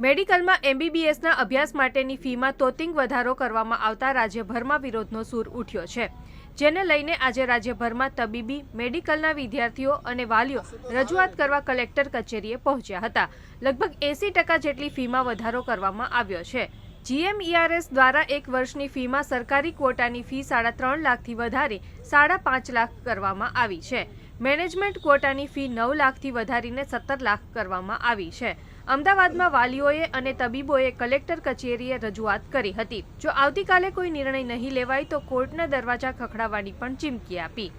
મેડિકલમાં એમબીબીએસના અભ્યાસ માટેની ફીમાં તોતિંગ વધારો કરવામાં આવતા રાજ્યભરમાં વિરોધનો સૂર ઉઠ્યો છે. જેને લઈને આજે રાજ્યભરમાં તબીબી, મેડિકલના વિદ્યાર્થીઓ અને વાલીઓ રજૂઆત કરવા કલેક્ટર કચેરીએ પહોંચ્યા હતા. લગભગ એસી ટકા જેટલી ફીમાં વધારો કરવામાં આવ્યો છે. જીએમઈઆરએસ દ્વારા એક વર્ષની ફીમાં સરકારી ક્વોટાની ફી સાડા ત્રણ લાખથી વધારી સાડા પાંચ લાખ કરવામાં આવી છે. મેનેજમેન્ટ ક્વોટાની ફી નવ લાખથી વધારીને સત્તર લાખ કરવામાં આવી છે. અમદાવાદમાં વાલીઓએ અને તબીબોએ કલેક્ટર કચેરીએ રજૂઆત કરી હતી. જો આવતીકાલે કોઈ નિર્ણય નહીં લેવાય તો કોર્ટના દરવાજા ખખડાવવાની પણ ચીમકી આપી.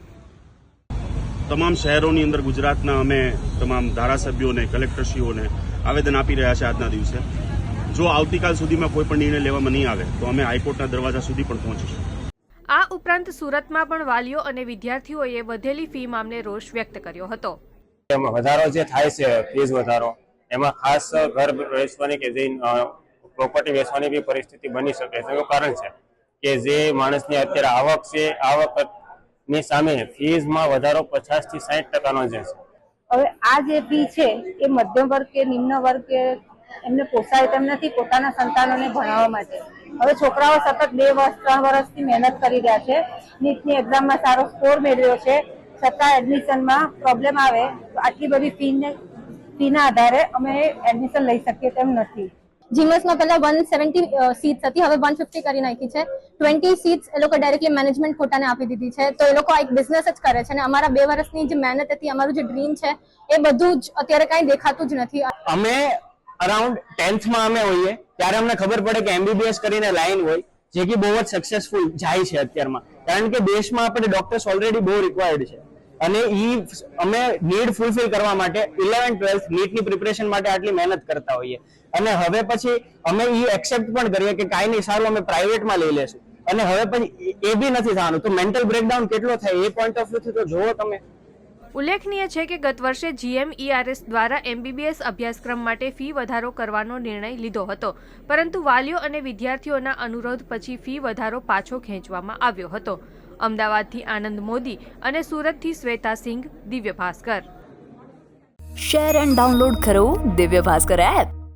તમામ શહેરોની અંદર ગુજરાતના અમે તમામ ધારાસભ્યોને, કલેક્ટરશ્રીઓને આવેદન આપી રહ્યા છે આજના દિવસે. જો આવતીકાલ સુધીમાં કોઈ પણ નિર્ણય લેવામાં નહીં આવે, તો અમે હાઈકોર્ટના દરવાજા સુધી પણ પહોંચીશું. આ ઉપરાંત સુરતમાં પણ વાલીઓ અને વિદ્યાર્થીઓએ વધેલી ફી મામલે રોષ વ્યક્ત કર્યો હતો. એમાં વધારો જે થાય છે ફીઝ વધારો એમાં ખાસ ઘર વેચવાની કે જે પ્રોપર્ટી વેચવાની બી પરિસ્થિતિ બની શકે છે એનું કારણ છે કે જે માણસની અત્યારે આવક છે આવકની સામે ફીઝમાં વધારો પચાસથી સાઠ ટકાનો જે છે. હવે આ જે ફી છે એ મધ્યમ વર્ગ કે નિમ્ન વર્ગ કે એમને પોસાય તેમ નથી પોતાના સંતાનોને ભણાવવા માટે. હવે છોકરાઓ સતત બે વર્ષ ત્રણ વર્ષથી મહેનત કરી રહ્યા છે. નીટની એક્ઝામમાં સારો સ્કોર મેળવ્યો છે. છતાં એડમિશનમાં પ્રોબ્લેમ આવે. તો આટલી બધી ફીને ફીના આધારે અમે એડમિશન લઈ શકીએ તેમ નથી. જીમસમાં પહેલા વન સેવન્ટી સીટ્સ હતી. હવે વન ફિફ્ટી કરી નાખી છે. ટ્વેન્ટી સીટ્સ એ લોકો ડાયરેક્ટલી મેનેજમેન્ટ ખોટાને આપી દીધી છે. તો એ લોકો આ એક બિઝનેસ જ કરે છે અને અમારા બે વર્ષની જે મહેનત હતી અમારું જે ડ્રીમ છે એ બધું જ અત્યારે કાંઈ દેખાતું જ નથી. અમે અરાઉન્ડ ટેન્થમાં અમે હોઈએ, ત્યારે અમને ખબર પડે કે એમબીબીએસ કરીને લાઈન હોય, જે કે બહુ જ સક્સેસફુલ જાય છે અત્યારમાં. કારણ કે દેશમાં આપણે ડોક્ટર્સ ઓલરેડી બહુ રિક્વાયર્ડ છે. અને ઈ અમે નીડ ફૂલફિલ કરવા માટે ઇલેવન ટ્વેલ્થ નીટની પ્રિપરેશન માટે આટલી મહેનત કરતા હોઈએ. અને હવે પછી અમે ઈ એક્સેપ્ટ પણ કરીએ કે કાંઈ નહીં, સારું, અમે પ્રાઇવેટમાં લઈ લેશું. અને હવે પછી એ બી નથી થવાનું. તો મેન્ટલ બ્રેકડાઉન કેટલો થાય, એ પોઈન્ટ ઓફ વ્યૂથી તો જુઓ તમે. ઉલ્લેખનીય છે કે ગત વર્ષે જીએમઈઆરએસ દ્વારા એમબીબીએસ અભ્યાસક્રમ માટે ફી વધારો કરવાનો નિર્ણય લીધો હતો. પરંતુ વાલીઓ અને વિદ્યાર્થીઓના અનુરોધ પછી ફી વધારો પાછો ખેંચવામાં આવ્યો હતો. અમદાવાદથી આનંદ મોદી અને સુરતથી Shweta Singh, Divya Bhaskar. Share and download કરો દિવ્ય ભાસ્કર એપ